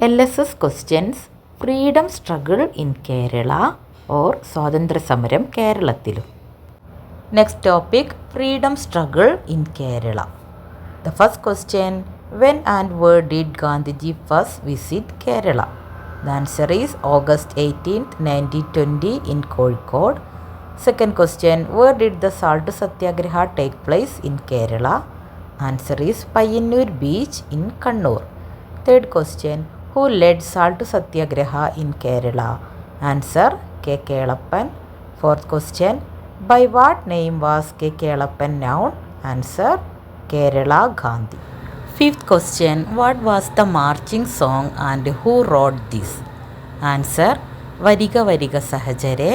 L S S questions freedom struggle in Kerala or സ്വാതന്ത്ര്യ സമരം കേരളത്തിലും next topic freedom struggle in Kerala the first question when and where did Gandhiji first visit Kerala the answer is August eighteenth nineteen twenty in Kozhikode second question where did the salt satyagraha take place in Kerala answer is Payyanur beach in Kannur third question who led salt satyagraha in Kerala answer K Kelappan fourth question by what name was K Kelappan known answer Kerala Gandhi fifth question what was the marching song and who wrote this answer വരിക വരിക സഹചരെ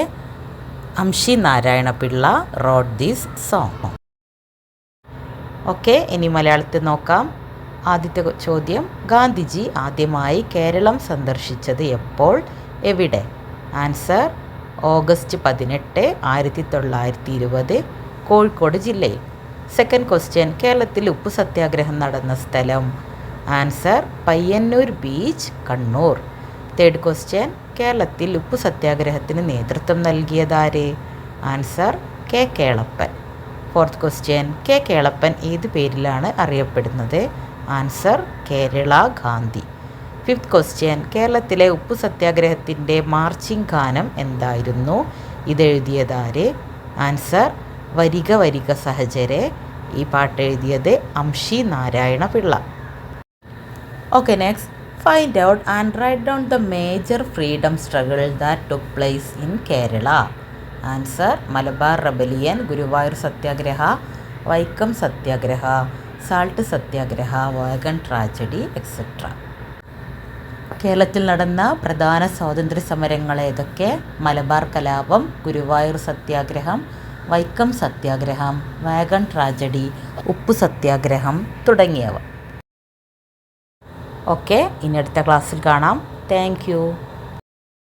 Amshi Narayana Pillai wrote this song okay ഇനി മലയാളത്തിൽ നോക്കാം. ആദ്യത്തെ ചോദ്യം ഗാന്ധിജി ആദ്യമായി കേരളം സന്ദർശിച്ചത് എപ്പോൾ? എവിടെ? ആൻസർ ഓഗസ്റ്റ് പതിനെട്ട് ആയിരത്തി തൊള്ളായിരത്തി ഇരുപത് കോഴിക്കോട് ജില്ലയിൽ. സെക്കൻഡ് ക്വസ്റ്റ്യൻ കേരളത്തിൽ ഉപ്പു സത്യാഗ്രഹം നടന്ന സ്ഥലം? Answer Payyanur beach Kannur. Third question കേരളത്തിൽ ഉപ്പു സത്യാഗ്രഹത്തിന് നേതൃത്വം നൽകിയതാര്? Answer K Kelappan. Fourth question K Kelappan ഏത് പേരിലാണ് അറിയപ്പെടുന്നത്? Answer Kerala Gandhi. Fifth question കേരളത്തിലെ ഉപ്പു സത്യാഗ്രഹത്തിന്റെ മാർച്ചിങ് ഗാനം എന്തായിരുന്നു? ഇതെഴുതിയതാര്? ആൻസർ വരിക വരിക സഹചരെ. ഈ പാട്ട് എഴുതിയത് Amshi Narayana Pillai okay next. Find out and write down the major freedom struggle that took place in Kerala answer Malabar rebellion Guruvayur satyagraha Vaikom satyagraha salt satyagraha wagon tragedy etcetera കേരളത്തിൽ നടന്ന പ്രധാന സ്വാതന്ത്ര്യ സമരങ്ങൾ ഏതൊക്കെ? മലബാർ കലാപം ഗുരുവായൂർ സത്യാഗ്രഹം വൈക്കം സത്യാഗ്രഹം wagon tragedy ഉപ്പു സത്യാഗ്രഹം തുടങ്ങിയവ. ഓക്കെ ഇനി അടുത്ത ക്ലാസ്സിൽ കാണാം. താങ്ക്